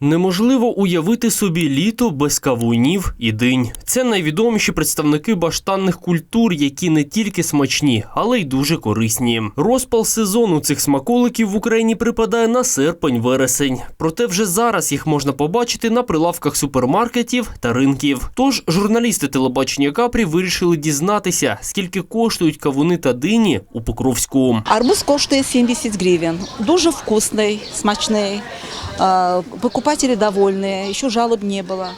Неможливо уявити собі літо без кавунів і динь. Це найвідоміші представники баштанних культур, які не тільки смачні, але й дуже корисні. Розпал сезону цих смаколиків в Україні припадає на серпень-вересень. Проте вже зараз їх можна побачити на прилавках супермаркетів та ринків. Тож журналісти телебачення Капрі вирішили дізнатися, скільки коштують кавуни та дині у Покровську. Арбуз коштує 70 гривень. Дуже вкусний, смачний Е, Покупатели довольны, еще жалоб не было.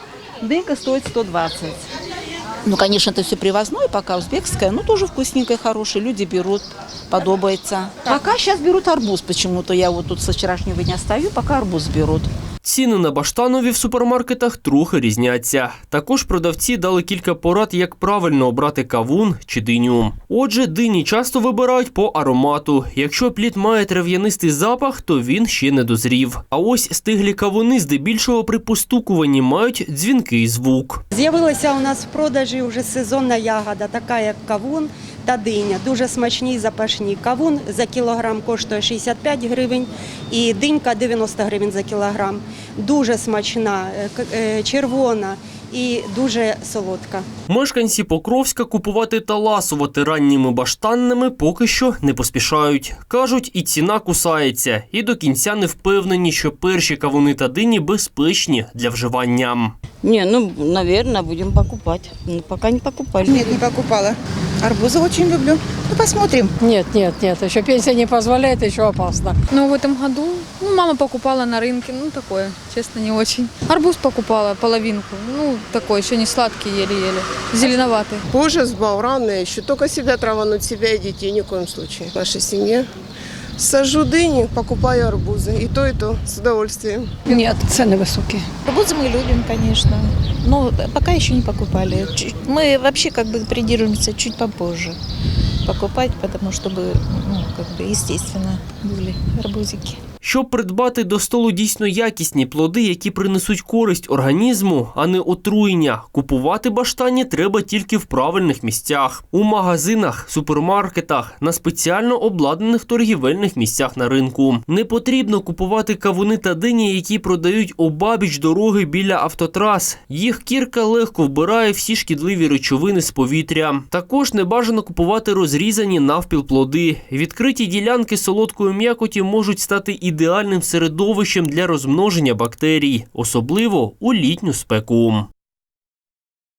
Дынька стоит 120. Ну, конечно, это все привозное, пока узбекское, но тоже вкусненькое, хорошее. Люди берут, подобается. Пока сейчас берут арбуз почему-то. Я вот тут со вчерашнего дня стою, пока арбуз берут. Ціни на баштанові в супермаркетах трохи різняться. Також продавці дали кілька порад, як правильно обрати кавун чи диню. Отже, дині часто вибирають по аромату. Якщо плід має трав'янистий запах, то він ще не дозрів. А ось стиглі кавуни здебільшого при постукуванні мають дзвінкий звук. З'явилася у нас в продажі вже сезонна ягода, така як кавун та диня. Дуже смачні і запашні. Кавун за кілограм коштує 65 гривень і динька 90 гривень за кілограм. Дуже смачна, е, к- е, червона і дуже солодка. Мешканці Покровська купувати та ласувати ранніми баштанними поки що не поспішають. Кажуть, і ціна кусається, і до кінця не впевнені, що перші кавуни та дині безпечні для вживання. Не, ну, наверное, будем покупать. Ну, пока не покупали. Нет, не покупала. Арбузы очень люблю. Ну, посмотрим. Нет, нет, нет, еще пенсия не позволяет, еще опасно. Но в этом году, ну, мама покупала на рынке, ну, такое, честно, не очень. Арбуз покупала половинку, ну, такой, еще не сладкий, еле-еле, зеленоватый. Позже сбал рано еще. Только себя травануть себя и детей ни в коем случае. В нашей семье сажу дыни, покупаю арбузы. И то, и то с удовольствием. Нет, цены высокие. Арбузы мы любим, конечно, но пока еще не покупали. Чуть- Мы вообще как бы придерживаемся чуть попозже покупать, потому чтобы, ну, как бы естественно, были арбузики. Щоб придбати до столу дійсно якісні плоди, які принесуть користь організму, а не отруєння, купувати баштані треба тільки в правильних місцях у магазинах, супермаркетах, на спеціально обладнаних торгівельних місцях на ринку. Не потрібно купувати кавуни та дині, які продають обабіч дороги біля автотрас. Їх кірка легко вбирає всі шкідливі речовини з повітря. Також не бажано купувати розрізані навпіл плоди. Відкриті ділянки солодкої м'якоті можуть стати ідеальним середовищем для розмноження бактерій, особливо у літню спеку.